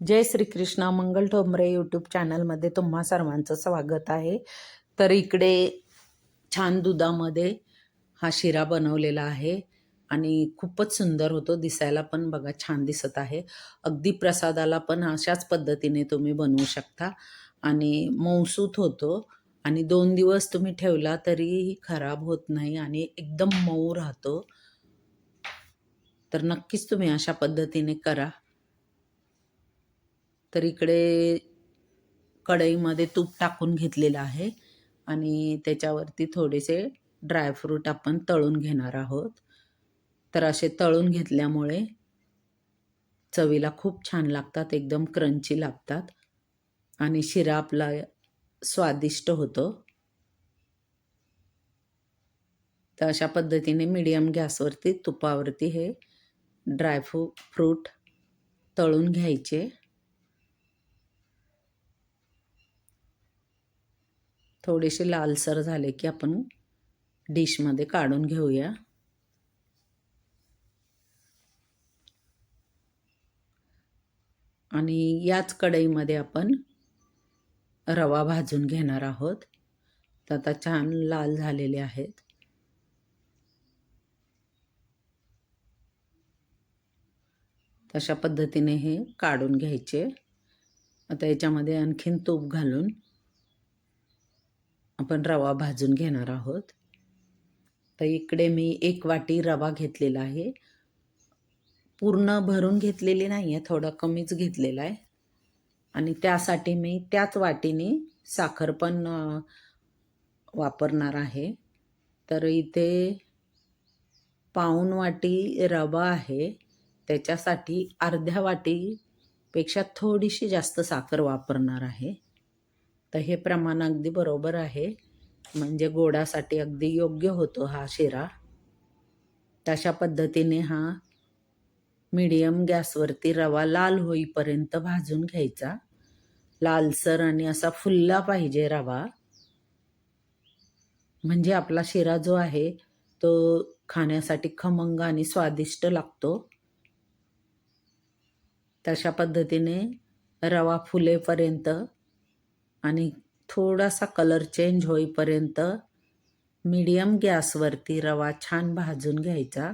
जय Shrikrishna Mangal Thombare YouTube चॅनलमध्ये तुम्हा सर्वांचं स्वागत आहे. तर इकडे छान दुधामध्ये हा शिरा बनवलेला आहे आणि खूपच सुंदर होतो दिसायला पण बघा छान दिसत आहे. अगदी प्रसादाला पण अशाच पद्धतीने तुम्ही बनवू शकता. आणि मऊसूत होतो आणि दोन दिवस तुम्ही ठेवला तरीही खराब होत नाही आणि एकदम मऊ राहतो. तर नक्कीच तुम्ही अशा पद्धतीने करा. तर इकडे कढईमध्ये तूप टाकून घेतलेलं आहे आणि त्याच्यावरती थोडेसे ड्रायफ्रूट आपण तळून घेणार आहोत. तर असे तळून घेतल्यामुळे चवीला खूप छान लागतात एकदम क्रंची लागतात आणि शिरा आपला स्वादिष्ट होतो. तर अशा पद्धतीने मीडियम गॅसवरती तुपावरती हे ड्रायफ्रू फ्रूट तळून घ्यायचे. थोडेसे लालसर झाले की आपण डिशमध्ये काढून घेऊया. आणि याच कढईमध्ये आपण रवा भाजून घेणार आहोत. तर आता छान लाल झालेले आहेत. तशा पद्धतीने हे काढून घ्यायचे. आता याच्यामध्ये आणखीन तूप घालून आपण रवा भाजून घेणार आहोत. तर इकडे मी एक वाटी रवा घेतलेला आहे. पूर्ण भरून घेतलेली नाही आहे थोडा कमीच घेतलेला आहे. आणि त्यासाठी मी त्याच वाटीने साखर पण वापरणार आहे. तर इथे पाऊण वाटी रवा आहे. त्याच्यासाठी अर्ध्या वाटीपेक्षा थोडीशी जास्त साखर वापरणार आहे. तर हे प्रमाण अगदी बरोबर आहे. म्हणजे गोडासाठी अगदी योग्य होतो हा शिरा. तशा पद्धतीने हा मीडियम गॅसवरती रवा लाल होईपर्यंत भाजून घ्यायचा. लालसर आणि असा फुलला पाहिजे रवा. म्हणजे आपला शिरा जो आहे तो खाण्यासाठी खमंग आणि स्वादिष्ट लागतो. तशा पद्धतीने रवा फुलेपर्यंत आणि थोडासा कलर चेंज होईपर्यंत मीडियम गॅसवरती रवा छान भाजून घ्यायचा.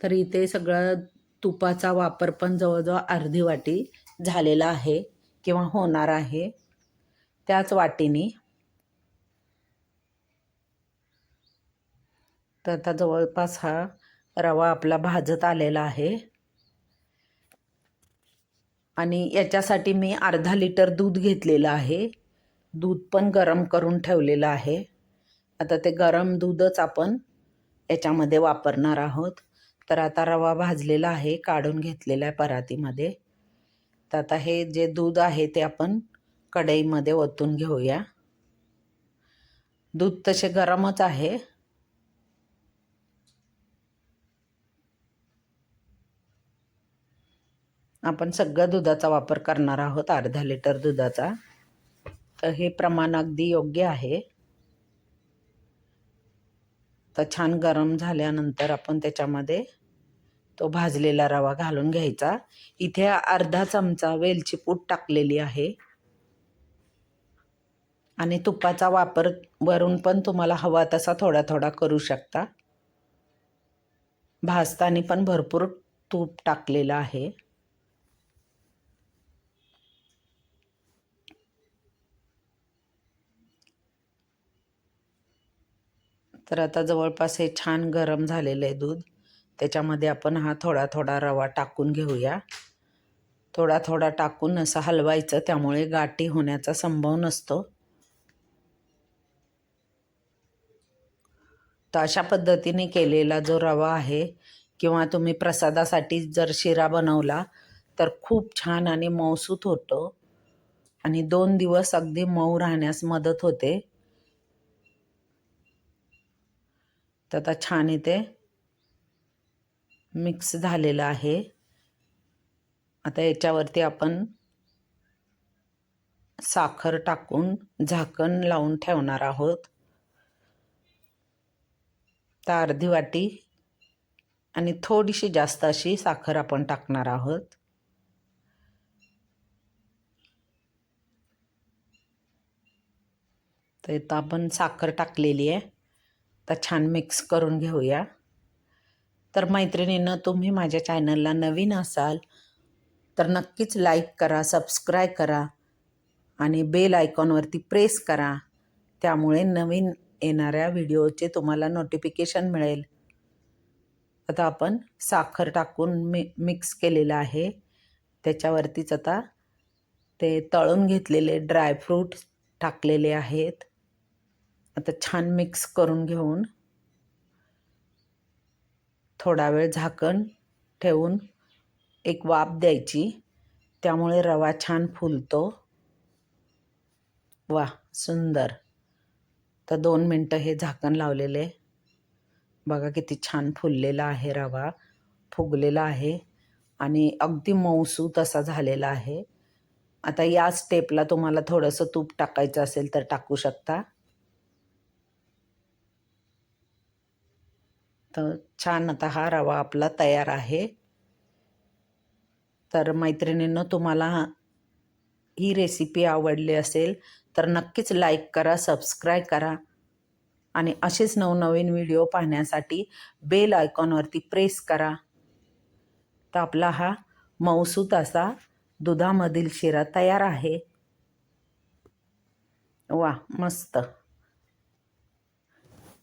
तर इथे सगळं तुपाचा वापर पण जवळजवळ अर्धी वाटी झालेला आहे किंवा होणार आहे. त्याच वाटीने तर आता जवळपास हा रवा आपला भाजत आलेला आहे. आणि याच्यासाठी मी अर्धा लिटर दूध घेतलेलं आहे. दूध पण गरम करून ठेवलेलं आहे. आता ते गरम दूधच आपण याच्यामध्ये वापरणार आहोत. तर आता रवा भाजलेला आहे काढून घेतलेला आहे परातीमध्ये. तर आता हे जे दूध आहे ते आपण कढईमध्ये ओतून घेऊया. दूध तसे गरमच आहे. आपण सगळ्या दुधाचा वापर करणार आहोत अर्धा लिटर दुधाचा. तर हे प्रमाण अगदी योग्य आहे. तर छान गरम झाल्यानंतर आपण त्याच्यामध्ये तो भाजलेला रवा घालून घ्यायचा. इथे अर्धा चमचा वेलची पूट टाकलेली आहे. आणि तुपाचा वापर वरून पण तुम्हाला हवा तसा थोडा थोडा करू शकता. भाजताना पण भरपूर तूप टाकलेलं आहे. तर आता जवळपास हे छान गरम झालेलं आहे दूध. त्याच्यामध्ये आपण हा थोडा थोडा रवा टाकून घेऊया. थोडा थोडा टाकून असं हलवायचं त्यामुळे गाठी होण्याचा संभव नसतो. तर अशा पद्धतीने केलेला जो रवा आहे किंवा तुम्ही प्रसादासाठी जर शिरा बनवला तर खूप छान आणि मऊसूत होतो. आणि दोन दिवस अगदी मऊ राहण्यास मदत होते. तर आता छान इथे मिक्स झालेलं आहे. आता याच्यावरती आपण साखर टाकून झाकण लावून ठेवणार आहोत. तर अर्धी वाटी आणि थोडीशी जास्त अशी साखर आपण टाकणार आहोत. तर इथं आपण साखर टाकलेली आहे. आता छान मिक्स करून घेऊया. तर मैत्रिणीनं तुम्ही माझ्या चॅनलला नवीन असाल तर नक्कीच लाईक करा सबस्क्राईब करा आणि बेल आयकॉनवरती प्रेस करा. त्यामुळे नवीन येणाऱ्या व्हिडिओचे तुम्हाला नोटिफिकेशन मिळेल. आता आपण साखर टाकून मि मिक्स केलेलं आहे. त्याच्यावरतीच आता ते तळून घेतलेले ड्रायफ्रूट टाकलेले आहेत. आता छान मिक्स करून घेऊन थोडा वेळ झाकण ठेवून एक वाफ द्यायची. त्यामुळे रवा छान फुलतो. वा सुंदर. तर दोन मिनटं हे झाकण लावलेले. बघा किती छान फुललेला आहे रवा. फुगलेला आहे. आणि अगदी मऊसू तसा झालेला आहे. आता या स्टेपला तुम्हाला थोडंसं तूप टाकायचं असेल तर टाकू शकता. तर छान आता हा रवा आपला तयार आहे. तर मैत्रिणींनो तुम्हाला ही रेसिपी आवडली असेल तर नक्कीच लाईक करा सबस्क्राईब करा आणि असेच नवनवीन व्हिडिओ पाहण्यासाठी बेल आयकॉनवरती प्रेस करा. तर आपला हा मऊसूत असा दुधामधील शिरा तयार आहे. वा मस्त.